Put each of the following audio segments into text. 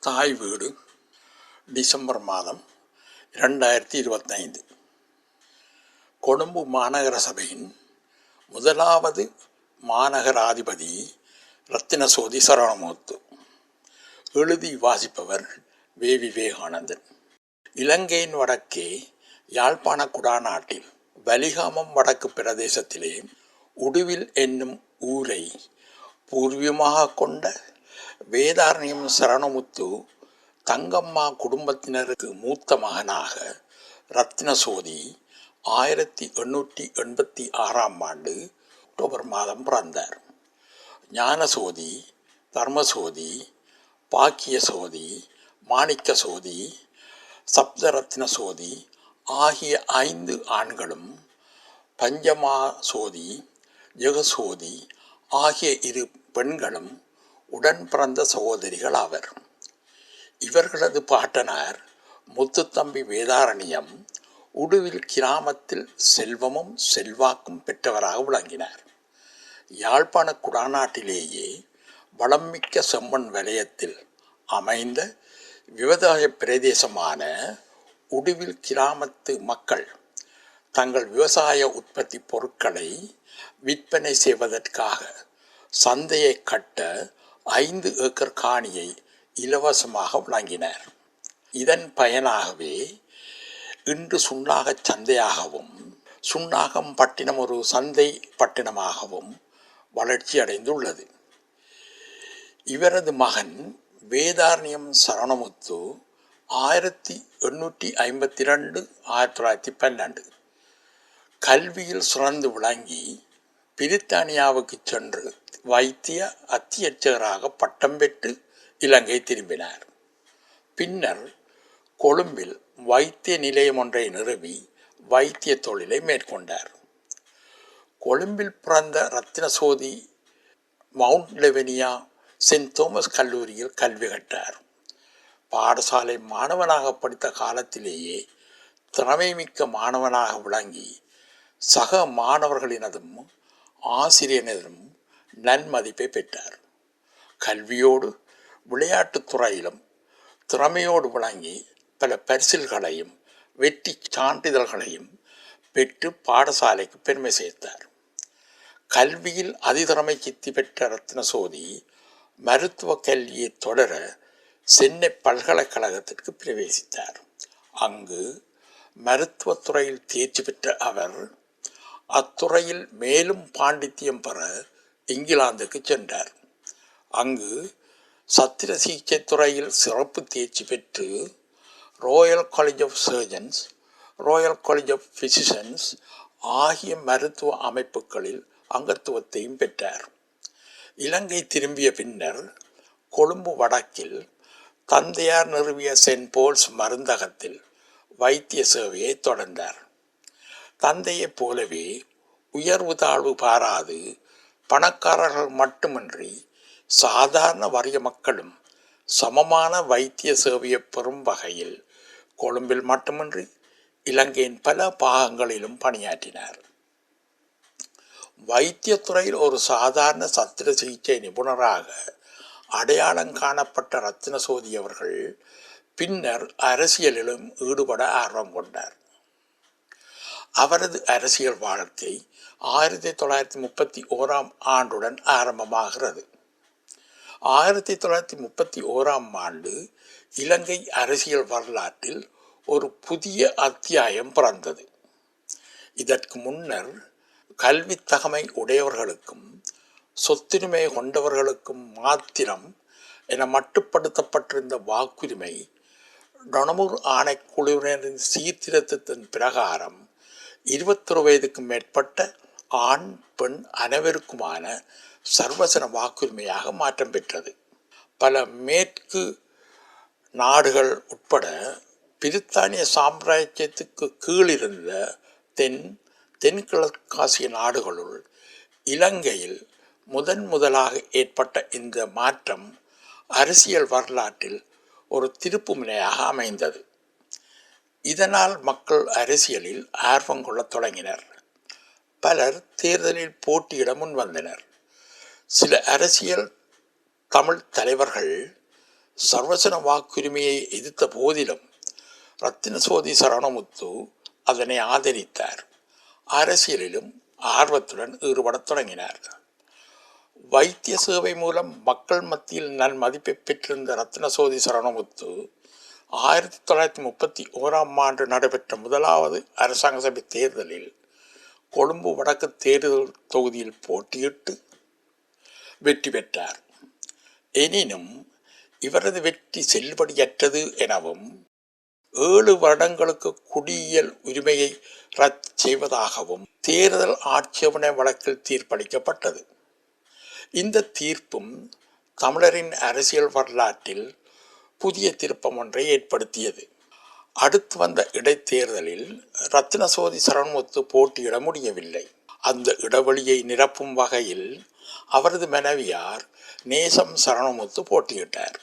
தாய் வீடு டிசம்பர் மாதம் இரண்டாயிரத்தி இருபத்தைந்து. கொழும்பு மாநகர சபையின் முதலாவது மாநகராதிபதி ரத்தினசோதி சரவணமுத்து எழுதி வாசிப்பவர் வே. விவேகானந்தன். இலங்கையின் வடக்கே யாழ்ப்பாண குடாநாட்டில் வலிகாமம் வடக்கு பிரதேசத்திலே உடுவில் என்னும் ஊரை பூர்வீகமாக கொண்ட வேதாரண்யம் சரணமுத்து தங்கம்மா குடும்பத்தினருக்கு மூத்த மகனாக ரத்னசோதி ஆயிரத்தி எண்ணூற்றி எண்பத்தி ஆறாம் ஆண்டு அக்டோபர் மாதம் பிறந்தார். ஞானசோதி தர்மசோதி பாக்கியசோதி மாணிக்க சோதி சப்தரத்ன சோதி ஆகிய ஐந்து ஆண்களும் பஞ்சமா சோதி ஜெகசோதி ஆகிய இரு பெண்களும் உடன் பிறந்த சகோதரிகள் ஆவர். இவர்களது பாட்டனார் முத்துத்தம்பி வேதாரண்யம் உடுவில் கிராமத்தில் செல்வமும் செல்வாக்கும் பெற்றவராக விளங்கினார். யாழ்ப்பாண குடாநாட்டிலேயே வளம்மிக்க செம்மண் வலயத்தில் அமைந்த விவசாய பிரதேசமான உடுவில் கிராமத்து மக்கள் தங்கள் விவசாய உற்பத்தி பொருட்களை விற்பனை செய்வதற்காக சந்தையை கட்ட ஐந்து ஏக்கர் காணியை இலவசமாக வழங்கினர். இதன் பயனாகவே இன்று சுண்ணாகச் சந்தையாகவும் சுண்ணாகம் பட்டினம் ஒரு சந்தை பட்டினமாகவும் வளர்ச்சி அடைந்துள்ளது. இவரது மகன் வேதாரண்யம் சரணமுத்து ஆயிரத்தி எண்ணூற்றி ஐம்பத்தி ரெண்டு ஆயிரத்தி தொள்ளாயிரத்தி பன்னெண்டு. கல்வியில் சிறந்து விளங்கி பிரித்தானியாவுக்கு சென்று வைத்திய அத்தியட்சகராக பட்டம் பெற்று இலங்கை திரும்பினார். பின்னர் கொழும்பில் வைத்திய நிலையம் ஒன்றை நிறுவி வைத்திய தொழிலை மேற்கொண்டார். கொழும்பில் பிறந்த Ratnajothi Mount Lavinia Saint Thomas கல்லூரியில் கல்வி கற்றார். பாடசாலை மாணவனாக படித்த காலத்திலேயே திறமைமிக்க மாணவனாக விளங்கி சக மாணவர்களினதும் ஆசிரியனிடம் நன்மதிப்பை பெற்றார். கல்வியோடு விளையாட்டுத் துறையிலும் திறமையோடு விளங்கி பல பரிசில்களையும் வெற்றி சான்றிதழ்களையும் பெற்று பாடசாலைக்கு பெருமை சேர்த்தார். கல்வியில் அதிதிறமை சித்தி பெற்ற ரத்னசோதி மருத்துவ கல்வியை தொடர சென்னை பல்கலைக்கழகத்திற்கு பிரவேசித்தார். அங்கு மருத்துவத்துறையில் தேர்ச்சி பெற்ற அவர் அத்துறையில் மேலும் பாண்டித்தியம் பெற இங்கிலாந்துக்கு சென்றார். அங்கு சத்திர சிகிச்சை துறையில் சிறப்பு தேர்ச்சி பெற்று Royal College of Surgeons Royal College of Physicians ஆகிய மருத்துவ அமைப்புகளில் அங்கத்துவத்தையும் பெற்றார். இலங்கை திரும்பிய பின்னர் கொழும்பு வடக்கில் தந்தையார் நிறுவிய சென்ட் போல்ஸ் மருந்தகத்தில் வைத்திய சேவையை தொடர்ந்தார். தந்தையைப் போலவே உயர்வு தாழ்வு பாராது பணக்காரர்கள் மட்டுமின்றி சாதாரண வறிய மக்களும் சமமான வைத்திய சேவையை பெறும் வகையில் கொழும்பில் மட்டுமின்றி இலங்கையின் பல பாகங்களிலும் பணியாற்றினார். வைத்தியத்துறையில் ஒரு சாதாரண சத்திர சிகிச்சை நிபுணராக அடையாளம் காணப்பட்ட ரத்னசோதி அவர்கள் பின்னர் அரசியலிலும் ஈடுபட ஆர்வம் கொண்டார். அவரது அரசியல் வாழ்க்கை ஆயிரத்தி தொள்ளாயிரத்தி முப்பத்தி ஓராம் ஆண்டுடன் ஆரம்பமாகிறது. ஆயிரத்தி தொள்ளாயிரத்தி முப்பத்தி ஓராம் ஆண்டு இலங்கை அரசியல் வரலாற்றில் ஒரு புதிய அத்தியாயம் பிறந்தது. இதற்கு முன்னர் கல்வி தகமை உடையவர்களுக்கும் சொத்துரிமை கொண்டவர்களுக்கும் மாத்திரம் என மட்டுப்படுத்தப்பட்டிருந்த வாக்குரிமை டொனமூர் ஆணைக்குழுவினரின் சீர்திருத்தத்தின் பிரகாரம் இருபத்தொரு வயதுக்கும் மேற்பட்ட ஆண் பெண் அனைவருக்குமான சர்வசன வாக்குரிமையாக மாற்றம் பெற்றது. பல மேற்கு நாடுகள் உட்பட பிரித்தானிய சாம்ராஜ்யத்துக்கு கீழிருந்த தென் தென்கிழக்காசிய நாடுகளுள் இலங்கையில் முதன் முதலாக ஏற்பட்ட இந்த மாற்றம் அரசியல் வரலாற்றில் ஒரு திருப்புமுனையாக அமைந்தது. இதனால் மக்கள் அரசியலில் ஆர்வம் கொள்ளத் தொடங்கினர். பலர் தேர்தலில் போட்டியிட முன்வந்தனர் சில அரசியல் தமிழ் தலைவர்கள் சர்வசன வாக்குரிமையை எதிர்த்த போதிலும் ரத்தினசோதி சரணமுத்து அதனை ஆதரித்தார். அரசியலிலும் ஆர்வத்துடன் ஈடுபடத் தொடங்கினார். வைத்திய சேவை மூலம் மக்கள் மத்தியில் நன்மதிப்பை பெற்றிருந்த ரத்ன சோதி சரணமுத்து ஆயிரத்தி தொள்ளாயிரத்தி முப்பத்தி ஓராம் ஆண்டு நடைபெற்ற முதலாவது அரசாங்க சபை தேர்தலில் கொழும்பு வடக்கு தேர்தல் தொகுதியில் போட்டியிட்டு வெற்றி பெற்றார். எனினும் இவரது வெற்றி செல்லுபடியற்றது எனவும் ஏழு வருடங்களுக்கு குடியியல் உரிமையை ரத்து செய்வதாகவும் தேர்தல் ஆட்சேபனை வழக்கில் தீர்ப்பளிக்கப்பட்டது. இந்த தீர்ப்பும் தமிழரின் அரசியல் வரலாற்றில் புதிய திருப்பம் ஒன்றை ஏற்படுத்தியது. அடுத்து வந்த இடைத்தேர்தலில் ரத்னசோதி சரண்முத்து போட்டியிட முடியவில்லை. அந்த இடைவெளியை நிரப்பும் வகையில் அவரது மனைவியார் நேசம் சரணமுத்து போட்டியிட்டார்.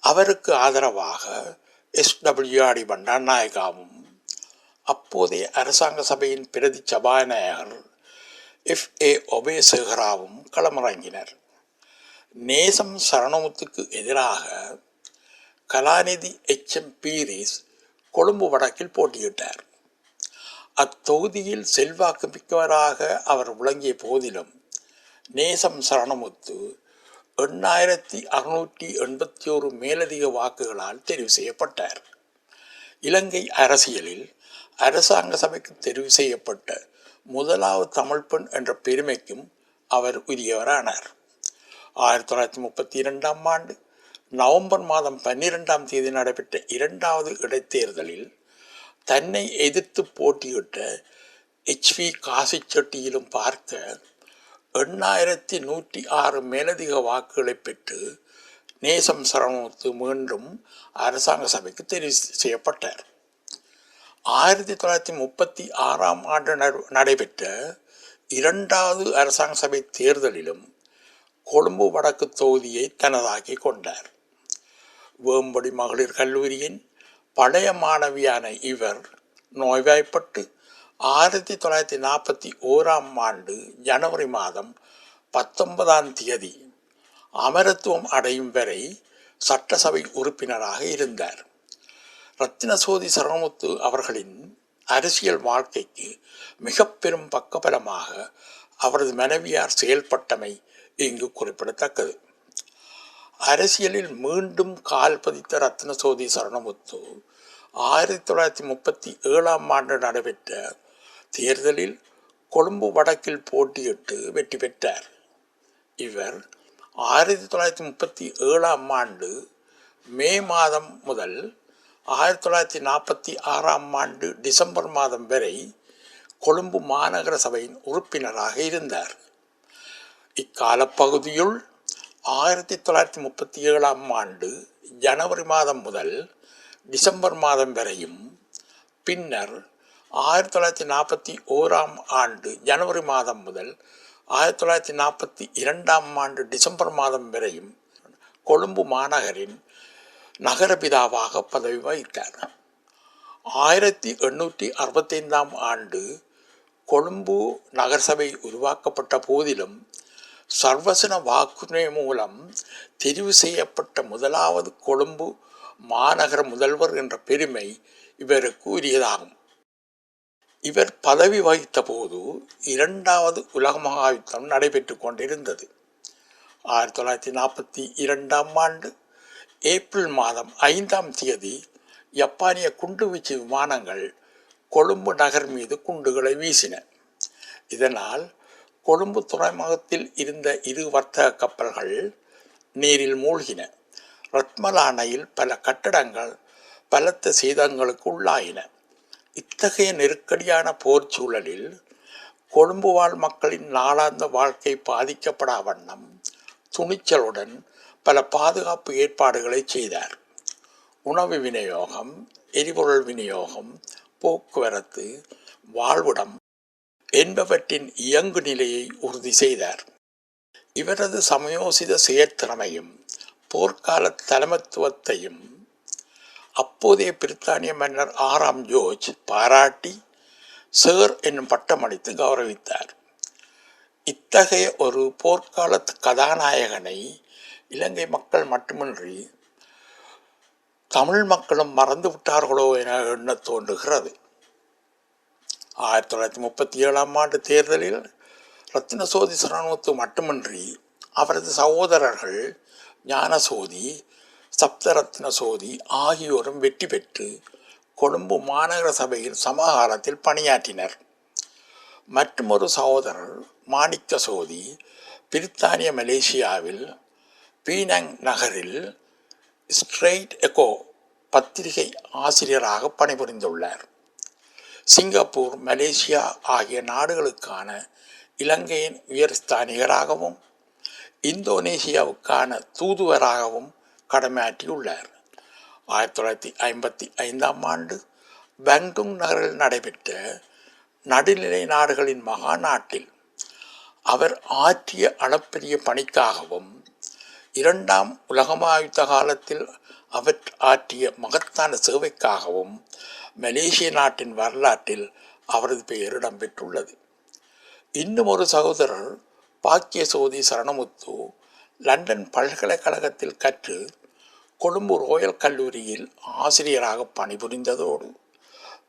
அவருக்கு ஆதரவாக எஸ் டபிள்யூஆடி பண்டாநாயகாவும் அப்போதைய அரசாங்க சபையின் பிரதி சபாநாயகர் எஃப் ஏ ஒபேசேகராவும் களமிறங்கினர். நேசம் சரணமுத்துக்கு எதிராக கலாநிதி எச் எம் பீரிஸ் கொழும்பு வடக்கில் போட்டியிட்டார். அத்தொகுதியில் செல்வாக்கு மிக்கவராக அவர் விளங்கிய போதிலும் நேசம் சரணமுத்து எண்ணாயிரத்தி அறுநூற்றி எண்பத்தி ஒரு மேலதிக வாக்குகளால் தெரிவு செய்யப்பட்டார். இலங்கை அரசியலில் அரசாங்க சபைக்கு தெரிவு செய்யப்பட்ட முதலாவது தமிழ் பெண் என்ற பெருமைக்கும் அவர் உரியவரானார். ஆயிரத்தி தொள்ளாயிரத்தி முப்பத்தி இரண்டாம் ஆண்டு நவம்பர் மாதம் பன்னிரெண்டாம் தேதி நடைபெற்ற இரண்டாவது இடைத்தேர்தலில் தன்னை எதிர்த்து போட்டியிட்ட ஹெச்வி காசிச்செட்டியிலும் பார்க்க எண்ணாயிரத்தி நூற்றி ஆறு மேலதிக வாக்குகளை பெற்று நேசம் சரணத்து மீண்டும் அரசாங்க சபைக்கு தெரிவு செய்யப்பட்டார். ஆயிரத்தி தொள்ளாயிரத்தி முப்பத்தி ஆறாம் ஆண்டு நடைபெற்ற இரண்டாவது அரசாங்க சபை தேர்தலிலும் கொழும்பு வடக்கு தொகுதியை தனதாக்கி கொண்டார். வேம்படி மகளிர் கல்லூரியின் பழைய மாணவியான இவர் நோய்வாய்ப்பட்டு ஆயிரத்தி தொள்ளாயிரத்தி நாற்பத்தி ஓராம் ஆண்டு ஜனவரி மாதம் பத்தொன்பதாம் தேதி அமரத்துவம் அடையும் வரை சட்டசபை உறுப்பினராக இருந்தார். ரத்தினசோதி சரணமுத்து அவர்களின் அரசியல் வாழ்க்கைக்கு மிக பெரும் பக்கபலமாக அவரது மனைவியார் செயல்பட்டமை இங்கு குறிப்பிடத்தக்கது. அரசியலில் மீண்டும் கால் பதித்த ரத்னசோதி சரணமுத்து ஆயிரத்தி தொள்ளாயிரத்தி முப்பத்தி ஏழாம் ஆண்டு நடைபெற்ற தேர்தலில் கொழும்பு வடக்கில் போட்டியிட்டு வெற்றி பெற்றார். இவர் ஆயிரத்தி தொள்ளாயிரத்தி முப்பத்தி ஏழாம் ஆண்டு மே மாதம் முதல் ஆயிரத்தி தொள்ளாயிரத்தி நாற்பத்தி ஆறாம் ஆண்டு டிசம்பர் மாதம் வரை கொழும்பு மாநகர சபையின் உறுப்பினராக இருந்தார். இக்காலப்பகுதியுள் ஆயிரத்தி தொள்ளாயிரத்தி முப்பத்தி ஏழாம் ஆண்டு ஜனவரி மாதம் முதல் டிசம்பர் மாதம் வரையும் பின்னர் ஆயிரத்தி தொள்ளாயிரத்தி நாற்பத்தி ஓராம் ஆண்டு ஜனவரி மாதம் முதல் ஆயிரத்தி தொள்ளாயிரத்தி நாற்பத்தி இரண்டாம் ஆண்டு டிசம்பர் மாதம் வரையும் கொழும்பு மாநகரின் நகரபிதாவாக பதவி வகித்தார். ஆயிரத்தி எண்ணூற்றி அறுபத்தைந்தாம் ஆண்டு கொழும்பு நகரசபை உருவாக்கப்பட்ட போதிலும் சர்வசன வாக்குரிமை மூலம் தெரிவு செய்யப்பட்ட முதலாவது கொழும்பு மாநகர முதல்வர் என்ற பெருமை இவருக்கு உரியதாகும். இவர் பதவி வகித்த போது இரண்டாவது உலக மகாயுத்தம் நடைபெற்று கொண்டிருந்தது. ஆயிரத்தி தொள்ளாயிரத்தி நாற்பத்தி இரண்டாம் ஆண்டு ஏப்ரல் மாதம் ஐந்தாம் தேதி ஜப்பானிய குண்டுவீச்சு விமானங்கள் கொழும்பு நகர் மீது குண்டுகளை வீசின. இதனால் கொழும்பு துறைமுகத்தில் இருந்த இரு வர்த்தக கப்பல்கள் நீரில் மூழ்கின. ரத்மலானையில் பல கட்டடங்கள் பலத்த சீதங்களுக்கு உள்ளாயின. இத்தகைய நெருக்கடியான போர் சூழலில் கொழும்பு வாழ் மக்களின் நாளாந்த வாழ்க்கை பாதிக்கப்படா வண்ணம் துணிச்சலுடன் பல பாதுகாப்பு ஏற்பாடுகளை செய்தார். உணவு விநியோகம் எரிபொருள் விநியோகம் போக்குவரத்து வாழ்விடம் என்பவற்றின் இயங்கு நிலையை உறுதி செய்தார். இவரது சமயோசித செயற்திறமையும் போர்க்கால தலைமத்துவத்தையும் அப்போதைய பிரித்தானிய மன்னர் ஆறாம் ஜோர்ஜ் பாராட்டி சேர் என்னும் பட்டம் அளித்து கௌரவித்தார். இத்தகைய ஒரு போர்க்காலத்து கதாநாயகனை இலங்கை மக்கள் மட்டுமின்றி தமிழ் மக்களும் மறந்து விட்டார்களோ என எண்ண தோன்றுகிறது. ஆயிரத்தி தொள்ளாயிரத்தி முப்பத்தி ஏழாம் ஆண்டு தேர்தலில் ரத்தின சோதி சரணமுத்து மட்டுமின்றி அவரது சகோதரர்கள் ஞானசோதி சப்தரத்ன சோதி ஆகியோரும் வெற்றி பெற்று கொழும்பு மாநகர சபையில் சமகாலத்தில் பணியாற்றினர். மற்றொரு சகோதரர் மாணிக்க சோதி பிரித்தானிய மலேசியாவில் பீனங் நகரில் ஸ்ட்ரெயிட் எகோ பத்திரிகை ஆசிரியராக பணிபுரிந்துள்ளார். சிங்கப்பூர் மலேசியா ஆகிய நாடுகளுக்கான இலங்கையின் உயர்ஸ்தானிகராகவும் இந்தோனேசியாவுக்கான தூதுவராகவும் கடமையாற்றியுள்ளார். ஆயிரத்தி தொள்ளாயிரத்தி ஐம்பத்தி ஐந்தாம் ஆண்டு பேங்டுங் நகரில் நடைபெற்ற நடுநிலை நாடுகளின் மகாநாட்டில் அவர் ஆற்றிய அளப்பரிய பணிக்காகவும் இரண்டாம் உலகமாயுத்த காலத்தில் அவர் ஆற்றிய மகத்தான சேவைக்காகவும் மலேசிய நாட்டின் வரலாற்றில் அவரது பெயர் இடம்பெற்றுள்ளது. இன்னும் ஒரு சகோதரர் பாக்கிய சோதி சரணமுத்து லண்டன் பல்கலைக்கழகத்தில் கற்று கொழும்பு ரோயல் கல்லூரியில் ஆசிரியராக பணிபுரிந்ததோடு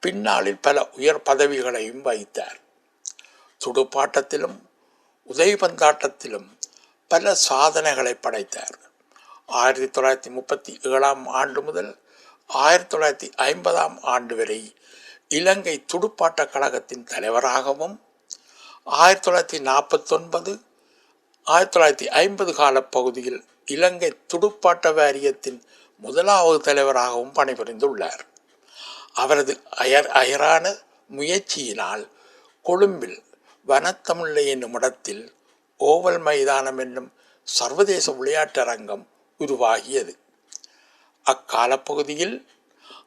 பின்னாளில் பல உயர் பதவிகளையும் வகித்தார். துடுப்பாட்டத்திலும் உதயபந்தாட்டத்திலும் பல சாதனைகளை படைத்தார். ஆயிரத்தி தொள்ளாயிரத்தி முப்பத்தி ஏழாம் ஆண்டு முதல் ஆயிரத்தி தொள்ளாயிரத்தி ஐம்பதாம் ஆண்டு வரை இலங்கை துடுப்பாட்ட கழகத்தின் தலைவராகவும் ஆயிரத்தி தொள்ளாயிரத்தி நாற்பத்தொன்பது ஆயிரத்தி தொள்ளாயிரத்தி ஐம்பது காலப்பகுதியில் இலங்கை துடுப்பாட்ட வாரியத்தின் முதலாவது தலைவராகவும் பணிபுரிந்துள்ளார். அவரது அயர் அயரான முயற்சியினால் கொழும்பில் வனத்தமிழை என்னும் இடத்தில் ஓவல் மைதானம் என்னும் சர்வதேச விளையாட்டரங்கம் உருவாகியது. அக்காலப்பகுதியில்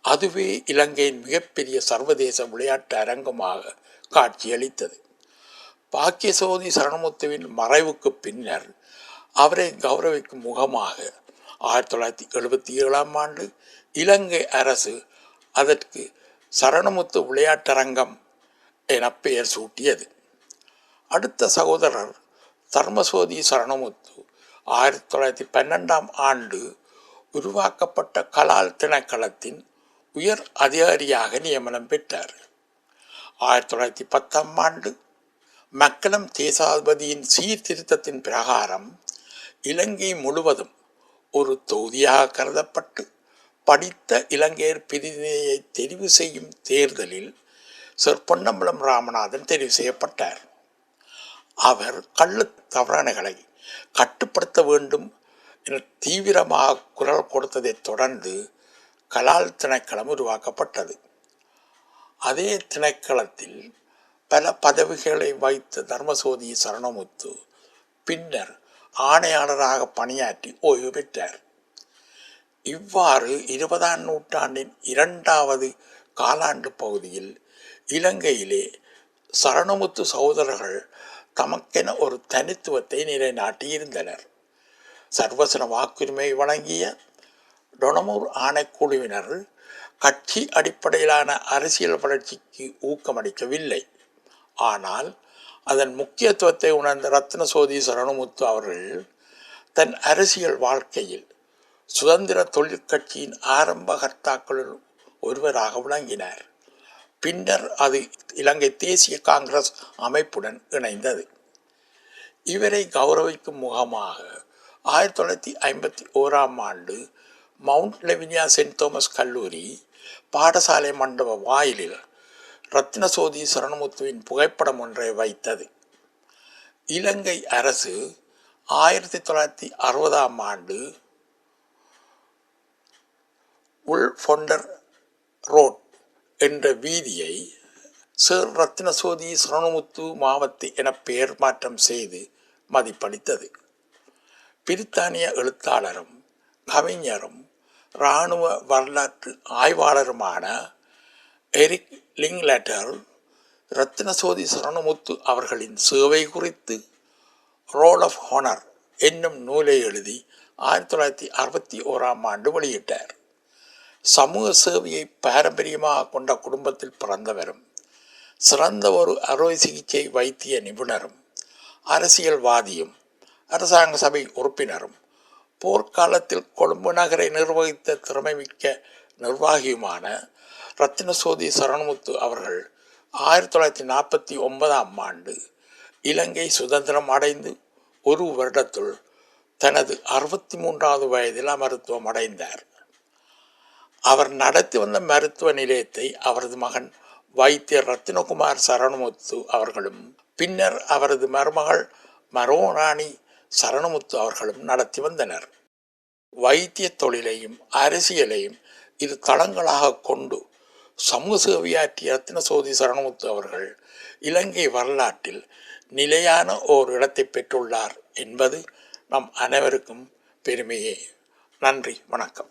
அதுவே இலங்கையின் மிகப்பெரிய சர்வதேச விளையாட்டு அரங்கமாக காட்சியளித்தது. பாக்கியசோதி சரணமுத்துவின் மறைவுக்கு பின்னர் அவரை கௌரவிக்கும் முகமாக ஆயிரத்தி தொள்ளாயிரத்தி எழுபத்தி ஏழாம் ஆண்டு இலங்கை அரசு அதற்கு சரணமுத்து விளையாட்டரங்கம் என பெயர் சூட்டியது. அடுத்த சகோதரர் தர்மசோதி சரணமுத்து ஆயிரத்தி தொள்ளாயிரத்தி பன்னெண்டாம் ஆண்டு உருவாக்கப்பட்ட கலால் திணைக்களத்தின் உயர் அதிகாரியாக நியமனம் பெற்றார். ஆயிரத்தி தொள்ளாயிரத்தி பத்தாம் ஆண்டு மக்களம் தேசாதிபதியின் சீர்திருத்தத்தின் பிரகாரம் இலங்கை முழுவதும் ஒரு தொகுதியாக கருதப்பட்டு படித்த இலங்கையர் பிரதிநிதியை தெரிவு செய்யும் தேர்தலில் சர் பொன்னம்பலம் ராமநாதன் தெரிவு செய்யப்பட்டார். அவர் கள்ளு தவறானைகளை கட்டுப்படுத்த வேண்டும் என தீவிரமாக குரல் கொடுத்ததைத் தொடர்ந்து கலால் திணைக்களம் உருவாக்கப்பட்டது. அதே திணைக்களத்தில் பல பதவிகளை வைத்த தர்மசோதி சரணமுத்து பின்னர் ஆணையாளராக பணியாற்றி ஓய்வு பெற்றார். இவ்வாறு இருபதாம் நூற்றாண்டின் இரண்டாவது காலாண்டு பகுதியில் இலங்கையிலே சரணமுத்து சகோதரர்கள் தமக்கென ஒரு தனித்துவத்தை நிலைநாட்டியிருந்தனர். சர்வசன வாக்குரிமை வழங்கிய டொனமூர் ஆணைக்குழுவினர் கட்சி அடிப்படையிலான அரசியல் வளர்ச்சிக்கு ஊக்கமளிக்கவில்லை. ஆனால் அதன் முக்கியத்துவத்தை உணர்ந்த ரத்ன சோதி சரணமுத்து அவர்கள் தன் அரசியல் வாழ்க்கையில் சுதந்திர தொழிற்கட்சியின் ஆரம்ப கர்த்தாக்களுள் ஒருவராக விளங்கினார். பின்னர் அது இலங்கை தேசிய காங்கிரஸ் அமைப்புடன் இணைந்தது. இவரை கௌரவிக்கும் முகமாக ஆயிரத்தி தொள்ளாயிரத்தி ஐம்பத்தி ஓராம் ஆண்டு மவுண்ட் லெவினியா சென்ட் தோமஸ் கல்லூரி பாடசாலை மண்டப வாயிலில் ரத்னசோதி சரணமுத்துவின் புகைப்படம் ஒன்றை வைத்தது. இலங்கை அரசு ஆயிரத்தி தொள்ளாயிரத்தி அறுபதாம் ஆண்டு உல் ஃபொண்டர் ரோட் என்ற வீதியை சர் ரத்னசோதி சரணமுத்து மாவத்து என பெயர் மாற்றம் செய்து மதிப்பளித்தது. பிரித்தானிய எழுத்தாளரும் கவிஞரும் இராணுவ வரலாற்று ஆய்வாளருமான எரிக் லிங்லெட்டர் ரத்னசோதி சரணமுத்து அவர்களின் சேவை குறித்து ரோல் ஆஃப் ஹோனர் என்னும் நூலை எழுதி ஆயிரத்தி தொள்ளாயிரத்தி அறுபத்தி ஓராம் ஆண்டு வெளியிட்டார். சமூக சேவையை பாரம்பரியமாக கொண்ட குடும்பத்தில் பிறந்தவரும் சிறந்த ஒரு அறுவை சிகிச்சை வைத்திய நிபுணரும் அரசியல்வாதியும் அரசாங்க சபை உறுப்பினரும் போர்க்காலத்தில் கொழும்பு நகரை நிர்வகித்த திறமைமிக்க நிர்வாகியுமான ரத்தினசோதி சரணமுத்து அவர்கள் ஆயிரத்தி தொள்ளாயிரத்தி நாற்பத்தி ஒன்பதாம் ஆண்டு இலங்கை சுதந்திரம் அடைந்து ஒரு வருடத்துள் தனது அறுபத்தி மூன்றாவது வயதில் மருத்துவம் அடைந்தார். அவர் நடத்தி வந்த மருத்துவ நிலையத்தை அவரது மகன் வைத்தியர் ரத்தினகுமார் சரணமுத்து அவர்களும் பின்னர் அவரது மருமகள் மரோராணி சரணமுத்து அவர்களும் நடத்தி வந்தனர். வைத்திய தொழிலையும் அரசியலையும் இரு தளங்களாக கொண்டு சமூக சேவையாற்றிய ரத்னசோதி சரணமுத்து அவர்கள் இலங்கை வரலாற்றில் நிலையான ஓர் இடத்தை பெற்றுள்ளார் என்பது நம் அனைவருக்கும் பெருமையே. நன்றி வணக்கம்.